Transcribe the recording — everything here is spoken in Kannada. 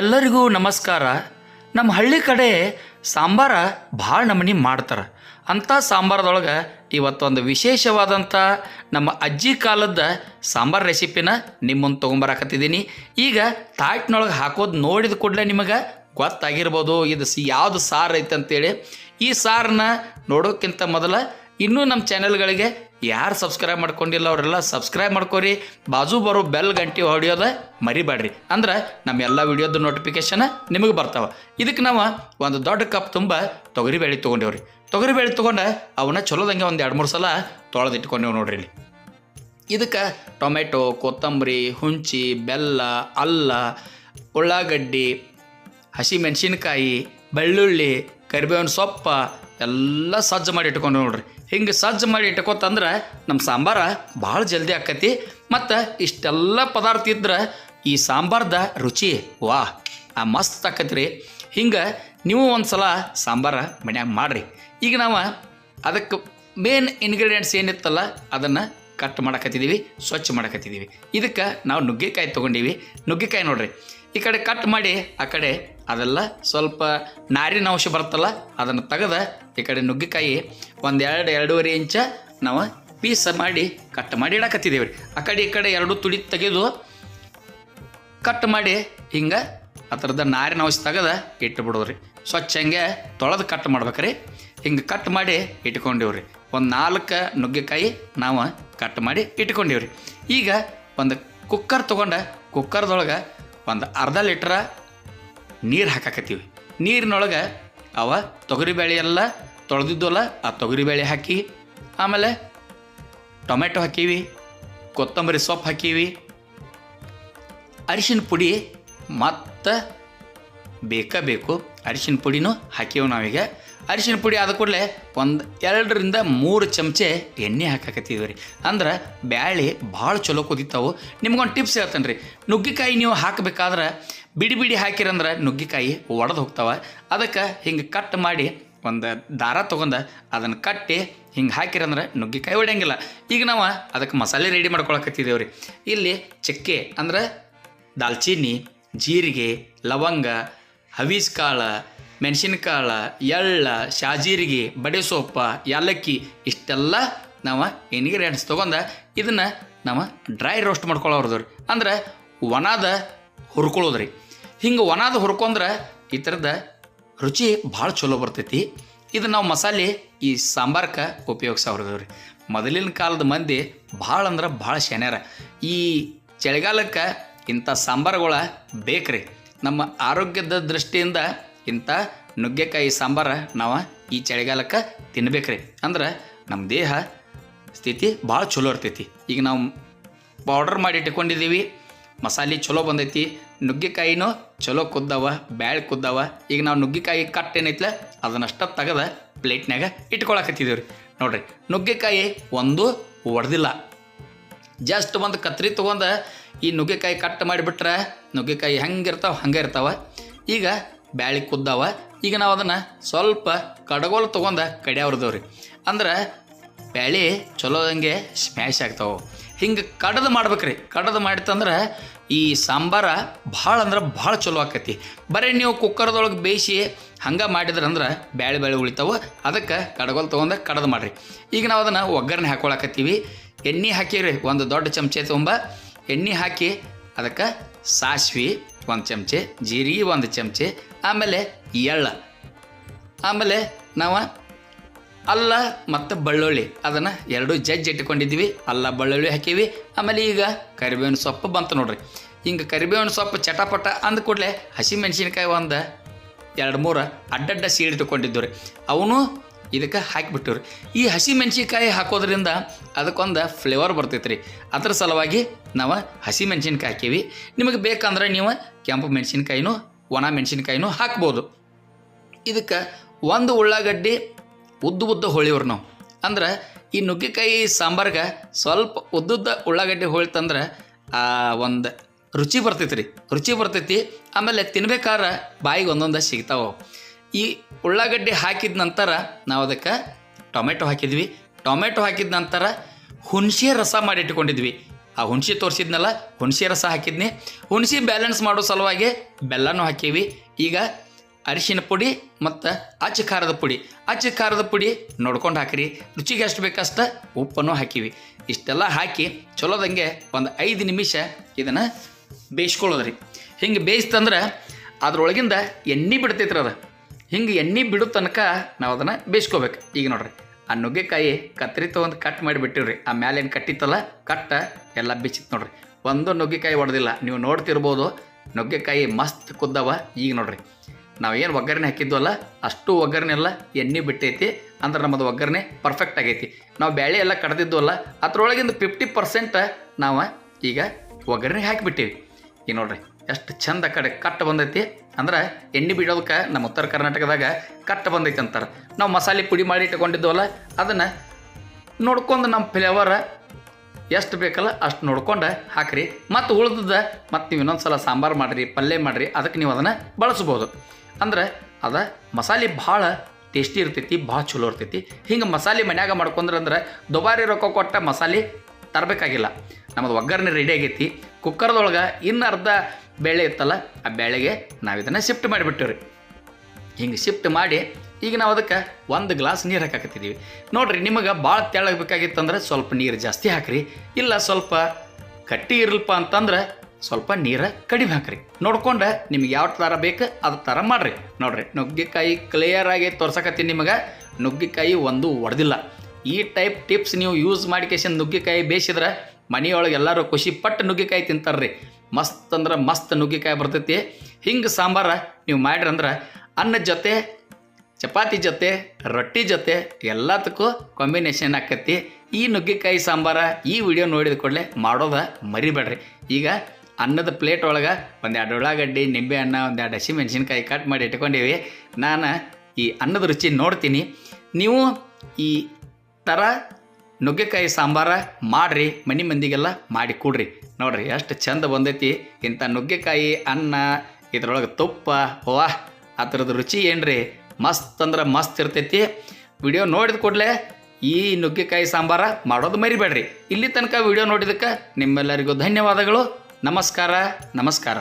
ಎಲ್ಲರಿಗೂ ನಮಸ್ಕಾರ. ನಮ್ಮ ಹಳ್ಳಿ ಕಡೆ ಸಾಂಬಾರ ಭಾಳ ನಮನಿ ಮಾಡ್ತಾರೆ. ಅಂಥ ಸಾಂಬಾರದೊಳಗೆ ಇವತ್ತೊಂದು ವಿಶೇಷವಾದಂಥ ನಮ್ಮ ಅಜ್ಜಿ ಕಾಲದ ಸಾಂಬಾರು ರೆಸಿಪಿನ ನಿಮ್ಮನ್ನು ತೊಗೊಂಬರಾಕತ್ತಿದ್ದೀನಿ. ಈಗ ತಾಟ್ನೊಳಗೆ ಹಾಕೋದು ನೋಡಿದ ಕೂಡಲೇ ನಿಮಗೆ ಗೊತ್ತಾಗಿರ್ಬೋದು. ಇದು ಸಿ ಯಾವುದು ಸಾರು ಐತೆ ಅಂತೇಳಿ ಈ ಸಾರನ್ನ ನೋಡೋಕ್ಕಿಂತ ಮೊದಲ ಇನ್ನೂ ನಮ್ಮ ಚಾನೆಲ್ಗಳಿಗೆ ಯಾರು ಸಬ್ಸ್ಕ್ರೈಬ್ ಮಾಡ್ಕೊಂಡಿಲ್ಲ ಅವರೆಲ್ಲ ಸಬ್ಸ್ಕ್ರೈಬ್ ಮಾಡ್ಕೊರಿ. ಬಾಜು ಬರೋ ಬೆಲ್ ಗಂಟೆ ಹೊಡಿಯೋದ ಮರಿಬೇಡ್ರಿ. ಅಂದ್ರೆ ನಮ್ಮ ಎಲ್ಲ ವಿಡಿಯೋದ ನೋಟಿಫಿಕೇಶನ್ ನಿಮಗೆ ಬರ್ತಾವೆ. ಇದಕ್ಕೆ ನಾವು ಒಂದು ದೊಡ್ಡ ಕಪ್ ತುಂಬ ತೊಗರಿ ಬೇಳೆ ತೊಗೊಂಡೇವ್ರಿ. ತೊಗರಿ ಬೇಳೆ ತೊಗೊಂಡು ಅವನ್ನ ಚಲೋದಂಗೆ ಒಂದು ಎರಡು ಮೂರು ಸಲ ತೊಳೆದಿಟ್ಕೊಂಡೇವು ನೋಡ್ರಿ ಇಲ್ಲಿ. ಇದಕ್ಕೆ ಟೊಮೆಟೊ, ಕೊತ್ತಂಬರಿ ಹುಂಚಿ ಬೆಲ್ಲ, ಅಲ್ಲ, ಉಳ್ಳಾಗಡ್ಡಿ, ಹಸಿಮೆಣಸಿನ್ಕಾಯಿ, ಬೆಳ್ಳುಳ್ಳಿ, ಕರಿಬೇವಿನ ಸೊಪ್ಪ, ಎಲ್ಲ ಸಜ್ಜು ಮಾಡಿ ಇಟ್ಕೊಂಡು ನೋಡ್ರಿ. ಹಿಂಗೆ ಸಜ್ಜು ಮಾಡಿ ಇಟ್ಕೋತಂದ್ರೆ ನಮ್ಮ ಸಾಂಬಾರ ಭಾಳ ಜಲ್ದಿ ಆಕತಿ. ಮತ್ತು ಇಷ್ಟೆಲ್ಲ ಪದಾರ್ಥ ಇದ್ರೆ ಈ ಸಾಂಬಾರ್ದ ರುಚಿ, ವಾ, ಆ ಮಸ್ತ್ ಆಕತಿ ರೀ. ಹಿಂಗೆ ನೀವು ಒಂದು ಸಲ ಸಾಂಬಾರ ಮನ್ಯಾಗ ಮಾಡಿರಿ. ಈಗ ನಾವು ಅದಕ್ಕೆ ಮೇನ್ ಇನ್ಗ್ರೀಡಿಯೆಂಟ್ಸ್ ಏನಿತ್ತಲ್ಲ ಅದನ್ನು ಕಟ್ ಮಾಡಕತ್ತಿದ್ದೀವಿ ಸ್ವಚ್ಛ ಮಾಡಕತ್ತಿದ್ದೀವಿ ಇದಕ್ಕೆ ನಾವು ನುಗ್ಗೆಕಾಯಿ ತೊಗೊಂಡೀವಿ. ನುಗ್ಗೆಕಾಯಿ ನೋಡ್ರಿ, ಈ ಕಡೆ ಕಟ್ ಮಾಡಿ ಆ ಕಡೆ ಅದೆಲ್ಲ ಸ್ವಲ್ಪ ನಾರಿನ ಅಂಶ ಬರುತ್ತಲ್ಲ ಅದನ್ನು ತೆಗೆದ ಈ ಕಡೆ ನುಗ್ಗಿಕಾಯಿ ಒಂದು ಎರಡು ಎರಡೂವರೆ ಇಂಚ ನಾವು ಪೀಸ್ ಮಾಡಿ ಕಟ್ ಮಾಡಿ ಇಡಕತ್ತಿದ್ದೀವಿ ರೀ ಆ ಕಡೆ ಈ ಕಡೆ ಎರಡು ತುಳಿ ತೆಗೆದು ಕಟ್ ಮಾಡಿ ಹಿಂಗೆ ಆ ಥರದ ನಾರಿನ ಅವಶ್ಯ ತೆಗೆದ ಇಟ್ಟು ಬಿಡೋದ್ರಿ. ಸ್ವಚ್ಛ ಹಂಗೆ ತೊಳೆದು ಕಟ್ ಮಾಡ್ಬೇಕ್ರಿ. ಹಿಂಗೆ ಕಟ್ ಮಾಡಿ ಇಟ್ಕೊಂಡಿವ್ರಿ. ಒಂದು ನಾಲ್ಕು ನುಗ್ಗೆಕಾಯಿ ನಾವು ಕಟ್ ಮಾಡಿ ಇಟ್ಕೊಂಡಿವ್ರಿ. ಈಗ ಒಂದು ಕುಕ್ಕರ್ ತೊಗೊಂಡು ಕುಕ್ಕರ್ದೊಳಗೆ ಒಂದು ಅರ್ಧ ಲೀಟ್ರ ನೀರು ಹಾಕಾಕತ್ತೀವಿ. ನೀರಿನೊಳಗೆ ಅವ ತೊಗರಿಬೇಳೆ ಎಲ್ಲ ತೊಳೆದಿದ್ದಲ್ಲ, ಆ ತೊಗರಿಬೇಳೆ ಹಾಕಿ, ಆಮೇಲೆ ಟೊಮೆಟೊ ಹಾಕೀವಿ, ಕೊತ್ತಂಬರಿ ಸೊಪ್ಪು ಹಾಕೀವಿ, ಅರಿಶಿನ ಪುಡಿ ಮತ್ತು ಬೇಕೇ ಬೇಕು. ಅರಿಶಿನ ಪುಡಿನೂ ಹಾಕೀವಿ ನಾವೀಗ. ಅರಿಶಿನ ಪುಡಿ ಆದ ಕೂಡಲೇ ಒಂದು ಎರಡರಿಂದ ಮೂರು ಚಮಚೆ ಎಣ್ಣೆ ಹಾಕಾಕತ್ತಿದ್ವಿ ರೀ ಅಂದ್ರೆ ಬ್ಯಾಳೆ ಭಾಳ ಚಲೋ ಕುದಿತಾವು. ನಿಮ್ಗೊಂದು ಟಿಪ್ಸ್ ಹೇಳ್ತೇನೆ ರೀ ನುಗ್ಗಿಕಾಯಿ ನೀವು ಹಾಕಬೇಕಾದ್ರೆ ಬಿಡಿ ಬಿಡಿ ಹಾಕಿರಂದ್ರೆ ನುಗ್ಗಿಕಾಯಿ ಒಡೆದು ಹೋಗ್ತಾವೆ. ಅದಕ್ಕೆ ಹಿಂಗೆ ಕಟ್ ಮಾಡಿ ಒಂದು ದಾರ ತೊಗೊಂಡು ಅದನ್ನು ಕಟ್ಟಿ ಹಿಂಗೆ ಹಾಕಿರಂದ್ರೆ ನುಗ್ಗಿಕಾಯಿ ಒಡೆಯಂಗಿಲ್ಲ. ಈಗ ನಾವು ಅದಕ್ಕೆ ಮಸಾಲೆ ರೆಡಿ ಮಾಡ್ಕೊಳಕತ್ತಿದ್ದೇವೆ ರೀ ಇಲ್ಲಿ ಚಕ್ಕೆ ಅಂದ್ರೆ ದಾಲ್ಚಿನ್ನಿ, ಜೀರಿಗೆ, ಲವಂಗ ಹವೀಸ್ ಕಾಳು ಮೆಣಸಿನ್ಕಾಳು, ಎಳ್ಳ, ಶಾಜೀರಿಗೆ, ಬಡೆ ಸೊಪ್ಪ ಏಲಕ್ಕಿ ಇಷ್ಟೆಲ್ಲ ನಾವು ಇಂಗ್ರೀಡಿಯೆಂಟ್ಸ್ ತೊಗೊಂಡು ಇದನ್ನು ನಾವು ಡ್ರೈ ರೋಸ್ಟ್ ಮಾಡ್ಕೊಳ್ಳೋರ್ದು ರೀ ಅಂದ್ರೆ ಒಣದ ಹುರ್ಕೊಳ್ಳೋದು ರೀ ಹಿಂಗೆ ಒಣದು ಹುರ್ಕೊಂಡ್ರೆ ಈ ಥರದ ರುಚಿ ಭಾಳ ಚಲೋ ಬರ್ತೈತಿ. ಇದು ನಾವು ಮಸಾಲೆ, ಈ ಸಾಂಬಾರ್ಕ ಉಪಯೋಗಿಸೋರ್ದು ರೀ ಮೊದಲಿನ ಕಾಲದ ಮಂದಿ ಭಾಳ ಅಂದ್ರೆ ಭಾಳ ಶೆನ್ಯಾರ ಈ ಚಳಿಗಾಲಕ್ಕೆ ಇಂಥ ಸಾಂಬಾರುಗಳ ಬೇಕ್ರಿ. ನಮ್ಮ ಆರೋಗ್ಯದ ದೃಷ್ಟಿಯಿಂದ ಇಂಥ ನುಗ್ಗೆಕಾಯಿ ಸಾಂಬಾರ ನಾವು ಈ ಚಳಿಗಾಲಕ್ಕೆ ತಿನ್ಬೇಕ್ರಿ. ಅಂದ್ರೆ ನಮ್ಮ ದೇಹ ಸ್ಥಿತಿ ಭಾಳ ಚಲೋ ಇರ್ತೈತಿ. ಈಗ ನಾವು ಪೌಡರ್ ಮಾಡಿ ಇಟ್ಕೊಂಡಿದ್ದೀವಿ ಮಸಾಲೆ ಚಲೋ ಬಂದೈತಿ. ನುಗ್ಗೆಕಾಯಿನೂ ಚಲೋ ಕುದ್ದವ, ಬ್ಯಾಳೆ ಕುದ್ದವ. ಈಗ ನಾವು ನುಗ್ಗೆಕಾಯಿ ಕಟ್ ಏನೈತ್ಲ ಅದನ್ನಷ್ಟ ತೆಗೆದ ಪ್ಲೇಟ್ನಾಗ ಇಟ್ಕೊಳಕತ್ತಿದ್ದೀವಿ ರೀ ನೋಡ್ರಿ, ನುಗ್ಗೆಕಾಯಿ ಒಂದು ಒಡೆದಿಲ್ಲ. ಜಸ್ಟ್ ಒಂದು ಕತ್ರಿ ತೊಗೊಂಡು ಈ ನುಗ್ಗೆಕಾಯಿ ಕಟ್ ಮಾಡಿಬಿಟ್ರೆ ನುಗ್ಗೆಕಾಯಿ ಹೆಂಗೆ ಇರ್ತಾವೆ, ಹಂಗೆ ಇರ್ತಾವೆ. ಈಗ ಬ್ಯಾಳಿ ಕುದ್ದಾವ. ಈಗ ನಾವು ಅದನ್ನು ಸ್ವಲ್ಪ ಕಡಗೋಲು ತೊಗೊಂಡು ಕಡಿಯವ್ರದವ್ರಿ. ಅಂದ್ರೆ ಬ್ಯಾಳಿ ಚಲೋದಂಗೆ ಸ್ಮ್ಯಾಶ್ ಆಗ್ತಾವೆ. ಹಿಂಗೆ ಕಡದು ಮಾಡ್ಬೇಕ್ರಿ. ಕಡದು ಮಾಡಿತಂದ್ರೆ ಈ ಸಾಂಬಾರ ಭಾಳ ಅಂದ್ರೆ ಭಾಳ ಚಲೋ ಆಕತಿ. ಬರೀ ನೀವು ಕುಕ್ಕರ್ದೊಳಗೆ ಬೇಯಿಸಿ ಹಂಗೆ ಮಾಡಿದ್ರಂದ್ರೆ ಬ್ಯಾಳೆ ಬ್ಯಾಳೆ ಉಳಿತಾವೆ. ಅದಕ್ಕೆ ಕಡಗೋಲ್ ತೊಗೊಂಡು ಕಡದು ಮಾಡಿರಿ. ಈಗ ನಾವು ಅದನ್ನು ಒಗ್ಗರಣೆ ಹಾಕೊಳಕತ್ತೀವಿ. ಎಣ್ಣೆ ಹಾಕಿರಿ, ಒಂದು ದೊಡ್ಡ ಚಮಚೆ ತುಂಬ. ಎಣ್ಣೆ ಹಾಕಿ ಅದಕ್ಕೆ ಸಾಸ್ವಿ ಒಂದು ಚಮಚೆ ಜೀರಿಗೆ ಒಂದು ಚಮಚೆ, ಆಮೇಲೆ ಎಳ್ಳ. ಆಮೇಲೆ ನಾವು ಅಲ್ಲ ಮತ್ತು ಬೆಳ್ಳುಳ್ಳಿ. ಅದನ್ನು ಎರಡು ಜಜ್ಜಿ ಇಟ್ಕೊಂಡಿದ್ವಿ ಅಲ್ಲ ಬೆಳ್ಳುಳ್ಳಿ ಹಾಕೀವಿ. ಆಮೇಲೆ ಈಗ ಕರಿಬೇವಿನ ಸೊಪ್ಪು ಬಂತು ನೋಡ್ರಿ. ಹಿಂಗೆ ಕರಿಬೇವಿನ ಸೊಪ್ಪು ಚಟಪಟ ಅಂದ ಕೂಡಲೇ ಹಸಿಮೆಣ್ಸಿನ್ಕಾಯಿ ಒಂದು, ಎರಡು, ಮೂರು ಅಡ್ಡಡ್ಡ ಸೀಡ್ ಇಟ್ಕೊಂಡಿದ್ದು ರೀ ಅವನು ಇದಕ್ಕೆ ಹಾಕಿಬಿಟ್ಟು ರೀ ಈ ಹಸಿ ಮೆಣಸಿನ್ಕಾಯಿ ಹಾಕೋದ್ರಿಂದ ಅದಕ್ಕೊಂದು ಫ್ಲೇವರ್ ಬರ್ತೈತೆ ರೀ ಅದ್ರ ಸಲುವಾಗಿ ನಾವು ಹಸಿ ಮೆಣಸಿನ್ಕಾಯಿ ಹಾಕೀವಿ. ನಿಮಗೆ ಬೇಕಂದ್ರೆ ನೀವು ಕೆಂಪು ಮೆಣಸಿನ್ಕಾಯಿನೂ ಒಣ ಮೆಣಸಿನ್ಕಾಯಿನೂ ಹಾಕ್ಬೋದು. ಇದಕ್ಕೆ ಒಂದು ಉಳ್ಳಾಗಡ್ಡಿ ಉದ್ದ ಉದ್ದ ಹೋಳಿವ್ರು ನಾವು. ಅಂದ್ರೆ ಈ ನುಗ್ಗೆಕಾಯಿ ಸಾಂಬಾರ್ಗೆ ಸ್ವಲ್ಪ ಉದ್ದುದ್ದ ಉಳ್ಳಾಗಡ್ಡಿ ಆ ಒಂದು ರುಚಿ ಬರ್ತೈತಿ ರೀ ರುಚಿ ಬರ್ತೈತಿ, ಆಮೇಲೆ ತಿನ್ಬೇಕಾದ್ರೆ ಬಾಯಿಗೆ ಒಂದೊಂದು ಸಿಗ್ತಾವೆ. ಈ ಉಳ್ಳಾಗಡ್ಡಿ ಹಾಕಿದ ನಂತರ ನಾವು ಅದಕ್ಕೆ ಟೊಮೆಟೊ ಹಾಕಿದ್ವಿ. ಟೊಮೆಟೊ ಹಾಕಿದ ನಂತರ ಹುಣಸೆ ರಸ ಮಾಡಿಟ್ಕೊಂಡಿದ್ವಿ ಆ ಹುಣಸೆ ತೋರಿಸಿದ್ನಲ್ಲ, ಹುಣಸೆ ರಸ ಹಾಕಿದ್ನಿ. ಹುಣಸೆ ಬ್ಯಾಲೆನ್ಸ್ ಮಾಡೋ ಸಲುವಾಗಿ ಬೆಲ್ಲನೂ ಹಾಕೀವಿ. ಈಗ ಅರಿಶಿನ ಪುಡಿ ಮತ್ತು ಅಚ್ಚ ಖಾರದ ಪುಡಿ. ಅಚ್ಚ ಖಾರದ ಪುಡಿ ನೋಡ್ಕೊಂಡು ಹಾಕಿರಿ. ರುಚಿಗೆ ಎಷ್ಟು ಬೇಕಷ್ಟು ಉಪ್ಪನ್ನು ಹಾಕಿವಿ. ಇಷ್ಟೆಲ್ಲ ಹಾಕಿ ಚಲೋದಂಗೆ ಒಂದು ಐದು ನಿಮಿಷ ಇದನ್ನು ಬೇಯಿಸ್ಕೊಳ್ಳೋದ್ರಿ. ಹಿಂಗೆ ಬೇಯಿಸ್ತಂದ್ರೆ ಅದ್ರೊಳಗಿಂದ ಎಣ್ಣೆ ಬಿಡ್ತೈತ್ರಿ ಅದು. ಹಿಂಗೆ ಎಣ್ಣೆ ಬಿಡೋ ತನಕ ನಾವು ಅದನ್ನು ಬೇಯಿಸ್ಕೋಬೇಕು. ಈಗ ನೋಡ್ರಿ, ಆ ನುಗ್ಗೆಕಾಯಿ ಕತ್ತರಿ ತೊಗೊಂಡು ಕಟ್ ಮಾಡಿಬಿಟ್ಟಿವ್ರಿ. ಆ ಮ್ಯಾಲೇನು ಕಟ್ಟಿತ್ತಲ್ಲ, ಕಟ್ಟ ಎಲ್ಲ ಬಿಚ್ಚಿತ್ತು ನೋಡ್ರಿ. ಒಂದು ನುಗ್ಗೆಕಾಯಿ ಹೊಡೆದಿಲ್ಲ ನೀವು ನೋಡ್ತಿರ್ಬೋದು, ನುಗ್ಗೆಕಾಯಿ ಮಸ್ತ್ ಕುದ್ದವ. ಈಗ ನೋಡ್ರಿ ನಾವು ಏನು ಒಗ್ಗರಣೆ ಹಾಕಿದ್ವಲ್ಲ ಅಷ್ಟು ಒಗ್ಗರಣೆ ಎಲ್ಲ ಎಣ್ಣೆ ಬಿಟ್ಟೈತಿ, ಅಂದ್ರೆ ನಮ್ಮದು ಒಗ್ಗರಣೆ ಪರ್ಫೆಕ್ಟ್ ಆಗೈತಿ. ನಾವು ಬ್ಯಾಳೆ ಎಲ್ಲ ಕಡ್ದಿದ್ವಲ್ಲ ಅದ್ರೊಳಗಿಂದ ಫಿಫ್ಟಿ ಪರ್ಸೆಂಟ್ ನಾವು ಈಗ ಒಗ್ಗರಣೆ ಹಾಕಿಬಿಟ್ಟೀವಿ. ಈಗ ನೋಡ್ರಿ, ಎಷ್ಟು ಚಂದ ಕಡೆ ಕಟ್ ಬಂದೈತಿ, ಅಂದ್ರೆ ಎಣ್ಣೆ ಬಿಡೋದಕ್ಕೆ ನಮ್ಮ ಉತ್ತರ ಕರ್ನಾಟಕದಾಗ ಕಟ್ ಬಂದೈತಿ ಅಂತಾರೆ. ನಾವು ಮಸಾಲೆ ಪುಡಿ ಮಾಡಿ ಇಟ್ಕೊಂಡಿದ್ವಲ್ಲ ಅದನ್ನು ನೋಡ್ಕೊಂಡು ನಮ್ಮ ಫ್ಲೇವರ ಎಷ್ಟು ಬೇಕಲ್ಲ ಅಷ್ಟು ನೋಡ್ಕೊಂಡು ಹಾಕ್ರಿ. ಮತ್ತು ಉಳ್ದದ, ಮತ್ತು ನೀವು ಇನ್ನೊಂದು ಸಲ ಸಾಂಬಾರು ಮಾಡಿರಿ, ಪಲ್ಯ ಮಾಡಿರಿ ಅದಕ್ಕೆ ನೀವು ಅದನ್ನು ಬಳಸ್ಬೋದು. ಅಂದ್ರೆ ಅದ ಮಸಾಲೆ ಭಾಳ ಟೇಸ್ಟಿ ಇರ್ತೈತಿ, ಭಾಳ ಚಲೋ ಇರ್ತೈತಿ. ಹಿಂಗೆ ಮಸಾಲೆ ಮನ್ಯಾಗ ಮಾಡ್ಕೊಂಡ್ರೆ ಅಂದ್ರೆ ದುಬಾರಿ ರೊಕ್ಕ ಕೊಟ್ಟ ಮಸಾಲೆ ತರಬೇಕಾಗಿಲ್ಲ. ನಮ್ಮದು ಒಗ್ಗರಣೆ ರೆಡಿ ಆಗೈತಿ. ಕುಕ್ಕರ್ದೊಳಗೆ ಇನ್ನು ಅರ್ಧ ಬೇಳೆ ಇತ್ತಲ್ಲ, ಆ ಬೇಳೆಗೆ ನಾವು ಇದನ್ನು ಶಿಫ್ಟ್ ಮಾಡಿಬಿಟ್ಟಿವ್ರಿ. ಹಿಂಗೆ ಶಿಫ್ಟ್ ಮಾಡಿ ಈಗ ನಾವು ಅದಕ್ಕೆ ಒಂದು ಗ್ಲಾಸ್ ನೀರು ಹಾಕಾಕತ್ತಿದ್ದೀವಿ ನೋಡಿರಿ, ನಿಮಗೆ ಭಾಳ ತೆಳ್ಳಗಬೇಕಾಗಿತ್ತಂದ್ರೆ ಸ್ವಲ್ಪ ನೀರು ಜಾಸ್ತಿ ಹಾಕ್ರಿ. ಇಲ್ಲ ಸ್ವಲ್ಪ ಕಟ್ಟಿ ಇರಲ್ಪ ಅಂತಂದ್ರೆ ಸ್ವಲ್ಪ ನೀರು ಕಡಿಮೆ ಹಾಕ್ರಿ. ನೋಡ್ಕೊಂಡು ನಿಮ್ಗೆ ಯಾವ ಥರ ಬೇಕು ಅದ ಥರ ಮಾಡಿರಿ. ನೋಡ್ರಿ, ನುಗ್ಗೆಕಾಯಿ ಕ್ಲಿಯರಾಗಿ ತೋರ್ಸಕತ್ತೀನಿ ನಿಮಗೆ. ನುಗ್ಗೆಕಾಯಿ ಒಂದು ಒಡೆದಿಲ್ಲ. ಈ ಟೈಪ್ ಟಿಪ್ಸ್ ನೀವು ಯೂಸ್ ಮಾಡಿಕೇಶನ್ ನುಗ್ಗೆಕಾಯಿ ಬೇಯಿಸಿದ್ರೆ ಮನೆಯೊಳಗೆ ಎಲ್ಲರೂ ಖುಷಿ ಪಟ್ಟು ನುಗ್ಗೆಕಾಯಿ ತಿಂತಾರ್ರಿ. ಮಸ್ತ್ ಅಂದ್ರೆ ಮಸ್ತ್ ನುಗ್ಗೆಕಾಯಿ ಬರ್ತೈತಿ. ಹಿಂಗೆ ಸಾಂಬಾರ ನೀವು ಮಾಡಿರಂದ್ರೆ ಅನ್ನದ ಜೊತೆ, ಚಪಾತಿ ಜೊತೆ, ರೊಟ್ಟಿ ಜೊತೆ ಎಲ್ಲದಕ್ಕೂ ಕಾಂಬಿನೇಷನ್ ಆಕತಿ. ಈ ನುಗ್ಗೆಕಾಯಿ ಸಾಂಬಾರ ಈ ವಿಡಿಯೋ ನೋಡಿದ ಕೂಡಲೇ ಮಾಡೋದ ಮರಿಬೇಡ್ರಿ. ಈಗ ಅನ್ನದ ಪ್ಲೇಟ್ ಒಳಗೆ ಒಂದೆರಡು ಉಳ್ಳಾಗಡ್ಡಿ, ನಿಂಬೆ ಹಣ್ಣು ಒಂದೆರಡು ಹಸಿ ಮೆಣಸಿನ್ಕಾಯಿ ಕಟ್ ಮಾಡಿ ಇಟ್ಕೊಂಡಿವಿ. ನಾನು ಈ ಅನ್ನದ ರುಚಿ ನೋಡ್ತೀನಿ. ನೀವು ಈ ಥರ ನುಗ್ಗೆಕಾಯಿ ಸಾಂಬಾರ ಮಾಡಿರಿ, ಮನೆ ಮಂದಿಗೆಲ್ಲ ಮಾಡಿ ಕೊಡ್ರಿ. ನೋಡ್ರಿ, ಎಷ್ಟು ಚಂದ ಬಂದೈತಿ. ಇಂಥ ನುಗ್ಗೆಕಾಯಿ, ಅನ್ನ, ಇದ್ರೊಳಗೆ ತುಪ್ಪ ಆ ಥರದ ರುಚಿ ಏನ್ರಿ? ಮಸ್ತ್ ಅಂದ್ರೆ ಮಸ್ತ್ ಇರ್ತೈತಿ. ವಿಡಿಯೋ ನೋಡಿದ ಕೂಡಲೇ ಈ ನುಗ್ಗೆಕಾಯಿ ಸಾಂಬಾರ ಮಾಡೋದು ಮರಿಬೇಡ್ರಿ. ಇಲ್ಲಿ ತನಕ ವಿಡಿಯೋ ನೋಡಿದಕ್ಕೆ ನಿಮ್ಮೆಲ್ಲರಿಗೂ ಧನ್ಯವಾದಗಳು. ನಮಸ್ಕಾರ ನಮಸ್ಕಾರ.